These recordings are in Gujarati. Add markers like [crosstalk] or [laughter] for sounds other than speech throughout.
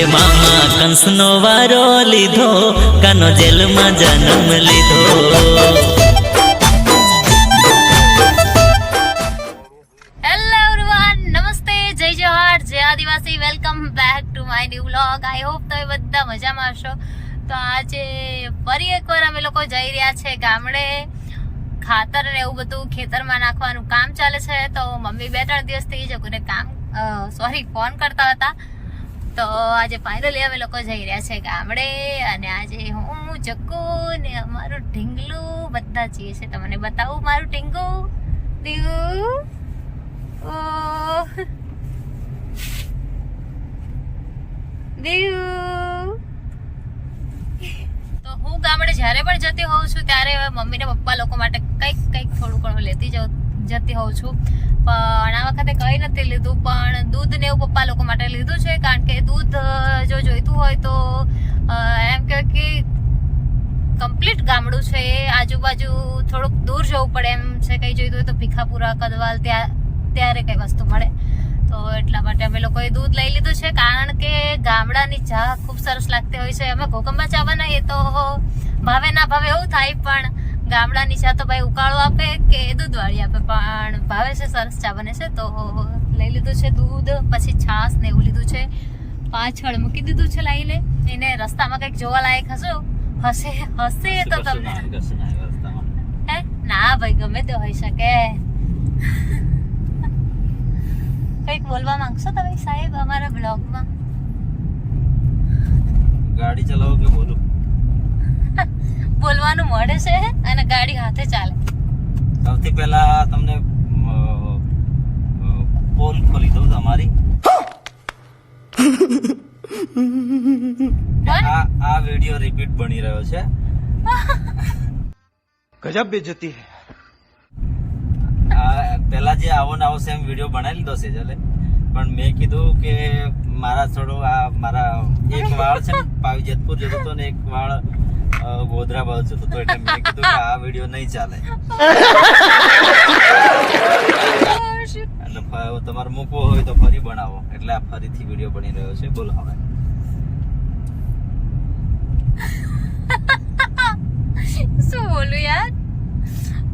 એ મામા કંસનો વારો લીધો, કાનો જેલમાં જન્મ લીધો. Welcome back to my new vlog I hope તમે બધા મજામાં હશો. તો આજે ફરી એકવાર અમે લોકો જઈ રહ્યા છે ગામડે. ખાતર ને એવું બધું ખેતરમાં નાખવાનું કામ ચાલે છે. તો મમ્મી બે ત્રણ દિવસથી એ લોકોને કામ સોરી ફોન કરતા હતા. તો આજે ફાઇનલી અમે લોકો જઈ રહ્યા છે ગામડે અને આજે હું, જગ્ગુ ને અમારું ઢીંગલું બધા જઈએ છે તમને બતાવું મારું ઢીંગુ દીવું. દેવ? તો હું ગામડે જ્યારે પણ જતી હોઉં છું, ત્યારે મમ્મી ને પપ્પા લોકો માટે કંઈક કંઈક થોડું ઘણું લેતી જાઉં. જતી હોઉં છું. પણ આ વખતે કંઈ નથી લીધું, પણ દૂધ ને એવું પપ્પા લોકો માટે લીધું છે, કારણ કે દૂધ જો જોઈતું હોય તો એમ કે કમ્પ્લીટ ગામડું છે આજુબાજુ થોડુંક દૂર જવું પડે, એમ છે, કંઈ જોઈતું હોય તો ભીખાપુરા, કદવાલ ત્યાં, ત્યારે કંઈ વસ્તુ મળે. તો એટલા માટે અમે લોકોએ દૂધ લઈ લીધું છે, કારણ કે ગામડાની ચા ખૂબ સરસ લાગતી હોય છે. અમે ઘોકંબા ચા બનાવીએ તો ભાવે ના ભાવે એવું થાય, પણ ગામડાની ચા તો ભાઈ ઉકાળો આપે કે દૂધવાળી આપે પણ ભાવે છે સરસ ચા બને છે. તો લઈ લીધું છે દૂધ પછી છાશ ને એવું લીધું છે. પાછળ મૂકી દીધું છે લાઈને. એને રસ્તામાં કંઈક જોવા લાયક હશો? હશે હશે તો તમને. હે? ના ભાઈ ગમે તે હોઈ શકે. કંઈક બોલવા માંગશો તમે સાહેબ અમારા બ્લોગમાં? ગાડી ચલાવો કે બોલું? ખાવાનું મળે છે અને ગાડી હાથે ચાલે. સૌથી પહેલા તમને પોલ ખોલી દઉં તમારી. આ આ વિડિયો રિપીટ બની રહ્યો છે. ગજબ બેજતી હે. પેલા જે આવો ને આવો સેમ વીડિયો બનાવી લીધો છે જલે. પણ મેં કીધું કે મારા થોડો આ મારા એક વાળ છે પાવી જેતપુર જતો હતો ને એક વાળ ગોધરા બાજુ જતો હતો એટલે મેં કીધું કે આ વિડિયો નહીં ચાલે. ફ- તમારે મૂકવો હોય તો ફરી બનાવો. એટલે આ ફરીથી વિડિયો બની રહ્યો છે. બોલો હવે. શું બોલું યાર?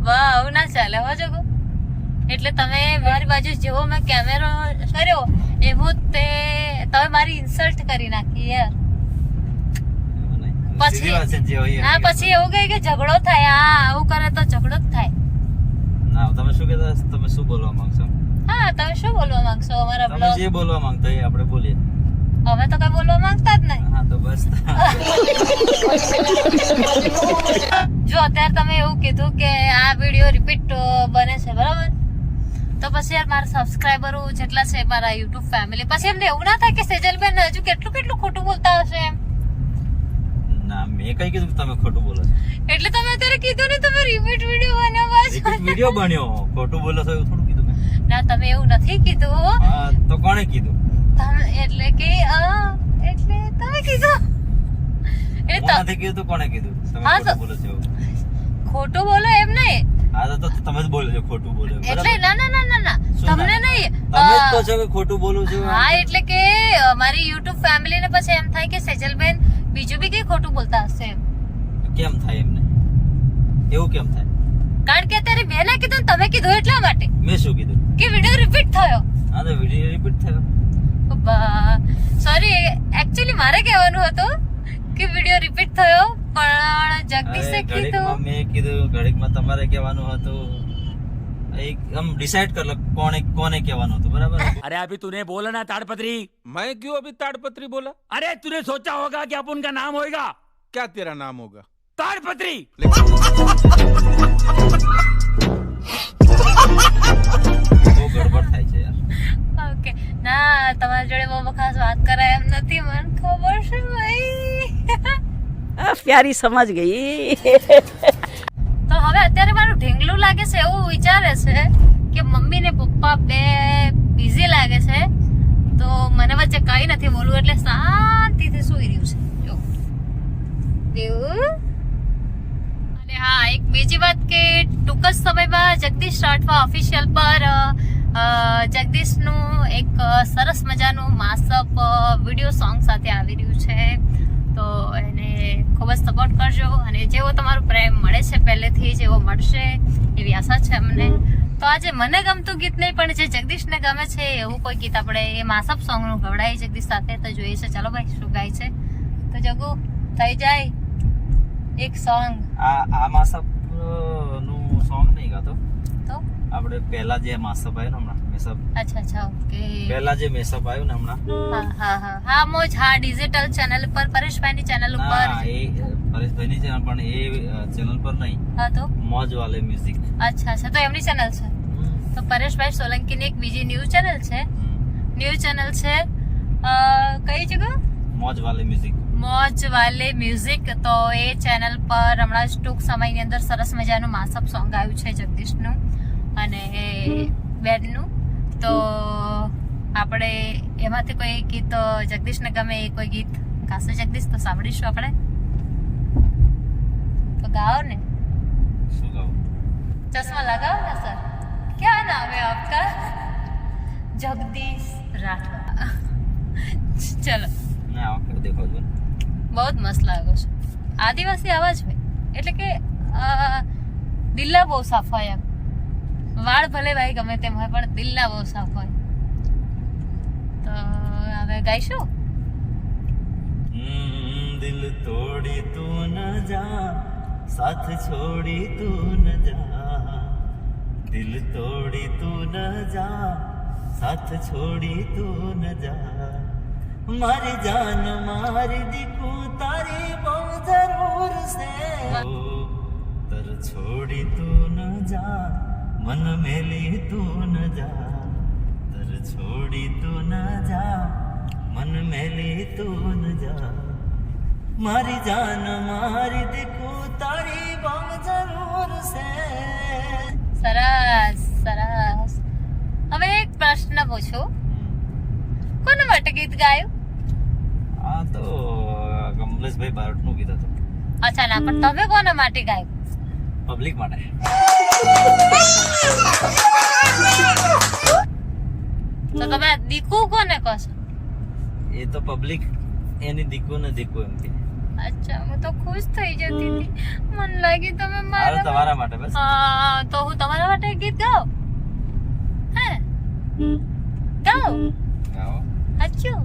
વાહ આવું ના ચાલે હો જગો. એટલે તમે મારી બાજુ જેવો મેં કેમેરો કર્યો, એવું તે, તમે મારી ઇન્સલ્ટ કરી નાખી યાર. પછી- હા પછી એવું કહે કે ઝઘડો થાય. હા આવું કરે તો ઝઘડો જ થાય. ના તમે શું કહેતા તમે શું બોલવા માંગશો? હા તમે શું બોલવા માંગશો? અમારા તમે જે બોલવા માંગતા એ આપણે બોલીએ. અમે તો કઈ બોલવા માંગતા જ નહીં. હા તો બસ. જો અત્યારે તમે એવું કીધું કે આ વીડિયો રિપીટ બને છે બરાબર? તો પછી યાર મારા સબસ્ક્રાઈબરો જેટલા છે મારા યુટ્યુબ ફેમિલી પછી એમને એવું ના થાય કે સેજલબેન હજુ કેટલું કેટલું ખોટું બોલતા હશે એમ. મેં કઈ કીધું કે તમે ખોટું બોલો છો? એટલે તમે અત્યારે કીધું ને તમે રિપીટ વિડિયો બનાવવા છો. રિપીટ વિડિયો બન્યો. ખોટું બોલો છો એવું થોડું કીધું મેં. ના તમે એવું નથી કીધું. હા તો કોણે કીધું? તમે એટલે કે અ, એટલે તમે કીધું. એ તો નથી કીધું તો કોણે કીધું? તમે ખોટું બોલો છો ખોટું બોલો એમ નહીં. હા તો- તમે જ બોલો છો ખોટું બોલો એટલે ના ના ના ના ના. તમને નહીં તમે તો છો કે ખોટું બોલું છું હા એટલે કે મારી યુટ્યુબ ફેમિલી ને પછી એમ થાય કે સેજલબેન બીજું બી કઈ ખોટું બોલતા હશે કેમ થાય એમને? એવું કેમ થાય? કારણ કે અત્યારે મેં ના કીધું તમે કીધું એટલા માટે. મેં શું કીધું? કે વીડિયો રિપીટ થયો. હા તો વિડિયો રિપીટ થયો. સોરી એક્ચ્યુઅલી મારે કહેવાનું હતું કે વીડિયો રિપીટ થયો પણ જગદીશે કીધું. મેં કીધું ઘડીકમાં તમારે કહેવાનું હતું. એક આમ ડિસાઈડ કર લો કોને કોને કહેવાનું હતું બરાબર अरे अभी तूने बोला ना ताड़पत्री मैं क्यों अभी ताड़पत्री बोला अरे तूने सोचा होगा कि अपन का नाम होएगा क्या तेरा नाम होगा ताड़पत्री બહુ ગડબડ થાય છે યાર ઓકે ના તમારી જોડે બહુ ખાસ વાત કરાય એમ નથી મને ખબર છે ભાઈ आ, प्यारी समझ છે કે મમ્મી ને પપ્પા બે બિઝી લાગે છે, તો મને વચ્ચે કઈ નથી બોલવું, એટલે શાંતિથી સુઈ રહ્યું છે. જો. અને હા, એક બીજી વાત કે ટૂંક જ સમયમાં જગદીશ રાઠવા ઓફિશિયલ પર જગદીશનું એક સરસ મજાનું માસઅપ વીડિયો સોંગ સાથે આવી રહ્યું છે. તો ખૂબ જ સપોર્ટ કરજો અને જેવો તમારો પ્રેમ મળે છે પહેલેથી જેવો મળશે એવી આશા છે અમને. તો આજે મને ગમતું ગીત નહીં પણ જે જગદીશને ગમે છે એવું કોઈ ગીત આપણે એ માસઅપ સોંગનું ગવડાય જગદીશ સાથે તો જોઈએ છે. ચાલો ભાઈ શું ગાય છે? તો જગુ થઈ જાય એક સોંગ. આ આ માસપનું સોંગ નહીં ગાતો. તો? આપણે પહેલા જે માસપ આવ્યો ને હમણાં મેસઅપ અચ્છા અચ્છા ઓકે. પહેલા જે મેસઅપ આવ્યો ને હમણાં. હા હા હા. હા મોજ. હા ડિજિટલ ચેનલ પર પરેશભાઈની ચેનલ ઉપર. એ પરેશભાઈની ચેનલ પણ એ ચેનલ પર નહીં. હા તો? મોજ વાલે મ્યુઝિક અચ્છા અચ્છા. તો એમની ચેનલ છે? તો પરેશભાઈ સોલંકીની એક બીજી ન્યૂઝ ચેનલ છે. ન્યૂઝ ચેનલ છે કઈ જગ્યા? મોજ વાલે મ્યુઝિક મોજ વાલે મ્યુઝિક તો એ ચેનલ પર હમણાં જ ટૂંક સમયની અંદર સરસ મજાનું માસપ સોંગ આવ્યું છે જગદીશનું અને બેનનું. તો આપણે એમાંથી કોઈ ગીત જગદીશને ગમે એ કોઈ ગીત ગાશે? જગદીશ તો સાંભળીશું આપણે. તો ગાઓ ને. ચશ્મા લગાવો ને સર. ક્યાં નામ હે આપકા જગદીશ રાઠવા. ચલો. બહુ જ મસ્ત લાગો છે. આદિવાસી આવા જ હોય. એટલે કે દિલ્લા બહુ સાફ હોય એમ. વાળ ભલે ભાઈ ગમે તેમ હોય પણ દિલ્લા બહુ સાફ હોય. તો હવે ગાઈશું? દિલ તોડી તું ન જા સાથ છોડી તું ન જા. દિલ તોડી તું ન જા સાથ છોડી તું ન જા. મારી જાન મારી દીકુ તારી બહુ જરૂર છે. તર છોડી તું ન જા મન મેલી તું ન જા. તર છોડી તું ન જા મન મેલી તું ન જા. મારી જાન મારી દીકુ તારી બહુ જરૂર છે. સરસ સરસ. હવે એક પ્રશ્ન પૂછો. કોના માટે ગીત ગાયું? કમલેશભાઈ બારટનું અચ્છા ના પણ તમે કોના માટે ગાયું? પબ્લિક માટે. તો તમે દીકુ કોને કહો છો? એ તો પબ્લિક એની દીકુ ને દીકુ એમ કે. અચ્છા હું તો ખુશ થઈ જતી હતી. મને લાગી તમે મારા તમારા માટે બસ. હા તો હું તમારા માટે ગીત ગાઉં? હે? ગાઉં? ગાઓ. સાચું?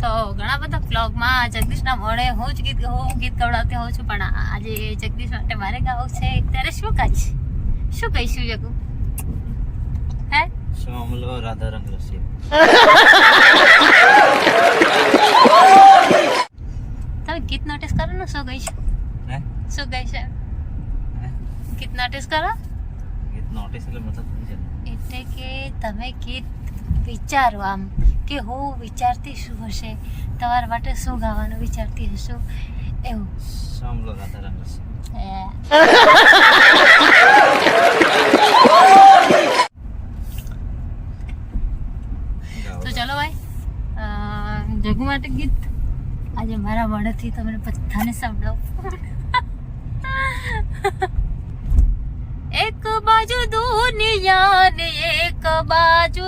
તો ઘણા બધા બ્લોગમાં જગદીશના મોડે હું જ ગીત હું ગીત ગવડાવતી હોઉં છું પણ આજે જગદીશ માટે મારે ગાવું છે ત્યારે શું કાચ શું કહીશું જગુ? હે? શ્યામલો રાધા રંગ રસિયા તમે ગીત નોટિસ કરો ને શું ગઈશું? શું કહીશ ગીત નોટિસ કરો? ગીત નોટિસ એટલે મતલબ એટલે કે તમે ગીત વિચારો આમ કે હું વિચારતી શું હશે? તમારા માટે શું ગાવાનું વિચારતી હશું? એવું. તો ચલો ભાઈ જગુ માટે ગીત. આજે મારા વડથી તમને બધાને સંભળાવું એક બાજુ દુનિયા ને એક બાજુ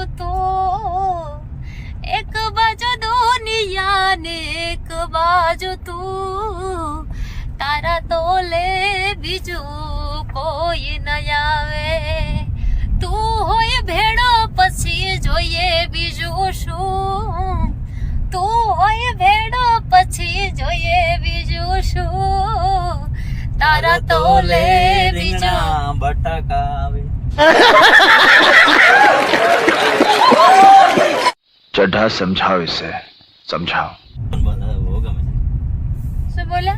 એક બાજુ દુનિયા ને એક બાજુ તું. તારા તોલે બીજું કોઈ ન આવે. તું હોય ભેડો પછી જોઈએ બીજું શું? તું હોય ભેડો પછી જોઈએ બીજું શું? તારા તોલે બીજા બટાકા આવે. चड्ढा समझाओ इसे समझाओ પણ બધા બહુ ગમે છે શું બોલ્યા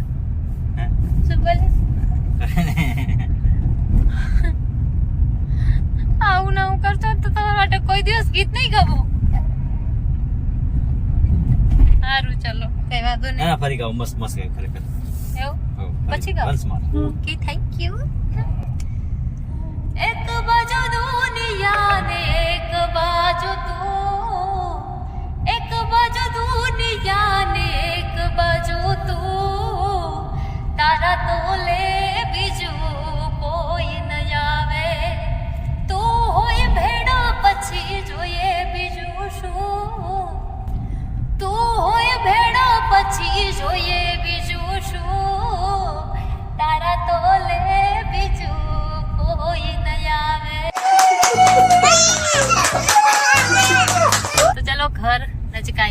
હે? શું બોલ્યા આવું ના હું કરતો તો તમારા માટે કોઈ દિવસ ગીત નહીં ગાવું સારું ચલો કઈ વાંધો નહીં ના ફરી ગાઓ મસ્ત મસ્ત ગાય ખરેખર એવું હો, ફરી. પછી ગાઓ. Once more. Okay thank you એક બાજુ દુનિયા ને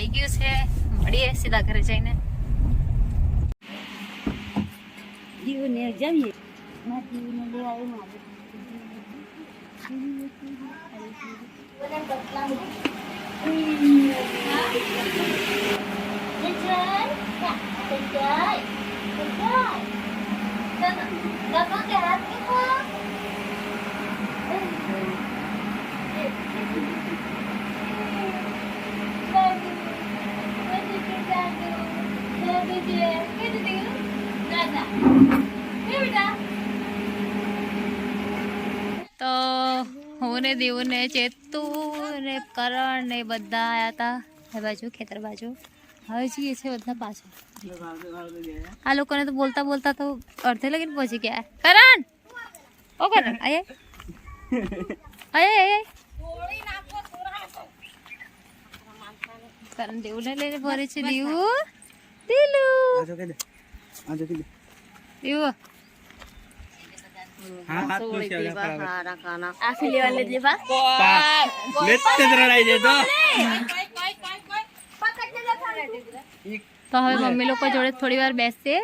આવી ગયું છે. મળીએ સીધા ઘરે જઈને. જીવને જમીએ. તો હું ને દેવું ને ચેતુ ને કરણ ને બધા આયા હતા એ બાજુ ખેતર બાજુ. હવે જઈએ છે બધા પાછા. આ લોકોને તો બોલતા બોલતા તો અડધે લગીને પહોંચી ગયા. કરણ! ઓ કરણ આયે આયે. આયે કરણ દેવું ને લઈને ભરે છે દેવું. દિલું. દેવું આખી લેવા લે લેવા તો હવે મમ્મી લોકો જોડે થોડી વાર બેસશે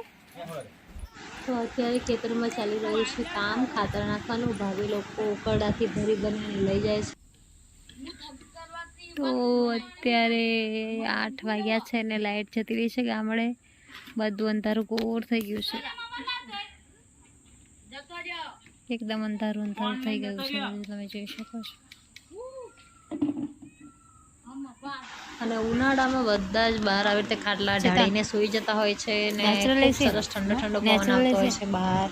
તો અત્યારે ખેતરમાં ચાલી રહ્યું છે કામ. ખાતર નાખવાનું. ભાભી લોકો ઉકરડાથી ભરી ભરીને લઈ જાય છે. તો અત્યારે આઠ વાગ્યા છે ને લાઈટ જતી રહી છે ગામડે. બધું અંધારું ગોર થઈ ગયું છે. એકદમ અંધારું અંધારું થઈ ગયું છે તમે જોઈ શકો છો. અને ઉનાળામાં બધા જ બહાર આવી રીતે ખાટલા ઢાળીને સૂઈ જતા હોય છે ને સરસ ઠંડો ઠંડો પવન આવતો હોય છે બહાર.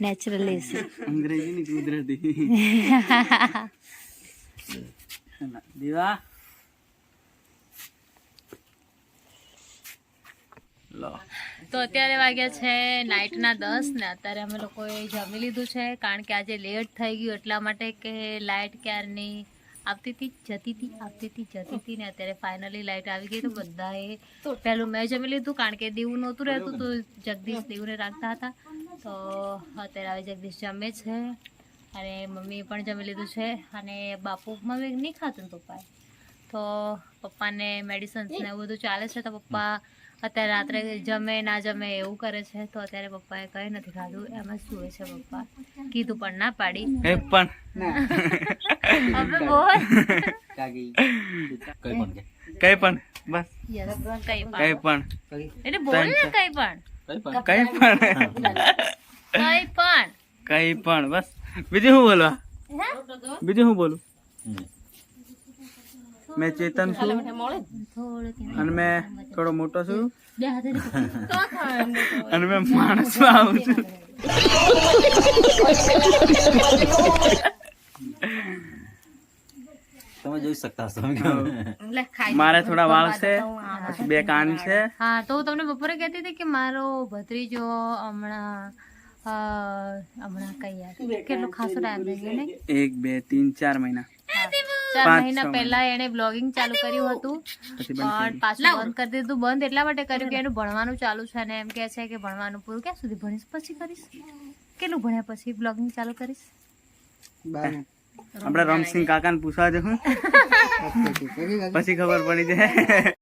નેચરલ એસી અંગ્રેજી ની કુદરતી. દીવા. લો. તો અત્યારે વાગ્યા છે નાઇટના દસ ને અત્યારે અમે લોકોએ જમી લીધું છે, કારણ કે આજે લેટ થઈ ગયું એટલા માટે કે લાઇટ ક્યારની આવતી હતી, જતી હતી, આવતી હતી, જતી હતી ને અત્યારે ફાઇનલી લાઇટ આવી ગઈ તો બધાએ પહેલું મેં જમી લીધું કારણ કે દીવું નહોતું રહેતું તો જગદીશ દીવને રાખતા હતા. તો અત્યારે હવે જગદીશ જમે છે અને મમ્મીએ પણ જમી લીધું છે અને બાપુ, મમ્મી નહીં ખાતું તો પપ્પાએ? તો પપ્પાને મેડિસિન્સ ને એવું બધું ચાલે છે તો પપ્પા અત્યારે રાત્રે જમે ના જમે એવું કરે છે તો અત્યારે પપ્પાએ કંઈ નથી ખાધું. એમ જ સૂવે છે પપ્પા. કીધું પણ ના પાડી. પણ હવે બોલ. કઈ પણ કઈ પણ બસ. કઈ કઈ પણ. પણ. એટલે બોલ ને કઈ પણ. કઈ પણ. કઈ પણ. કઈ પણ. બસ. બીજું શું બોલવા? બીજું શું બોલું? મેં ચેતન છું. અને મેં થોડો મોટો છું. અને મેં માણસ આવું છું. તમે જોઈ શકતા છો મારે થોડા વાળ છે પછી બે કાન છે. હા તો હું તમને બપોરે કહેતી હતી કે મારો ભત્રીજો હમણાં હમણાં કઈ યાર કેટલો ખાસો ટાઈમ થઈ ગયો ને એક બે ત્રણ ચાર મહિના. ચાર મહિના પહેલા એણે બ્લોગિંગ ચાલુ કર્યું હતું. પણ પાછું બંધ કરી દીધું. બંધ એટલા માટે કર્યું કે એનું ભણવાનું ચાલુ છે અને એમ કે છે કે ભણવાનું પૂરું ક્યાં સુધી ભણીશ? પછી કરીશ. કેટલું ભણ્યા પછી બ્લોગિંગ ચાલુ કરીશ? આપણે રમસિંહ કાકાને પૂછવા જવું [laughs] પછી ખબર પડી જાય.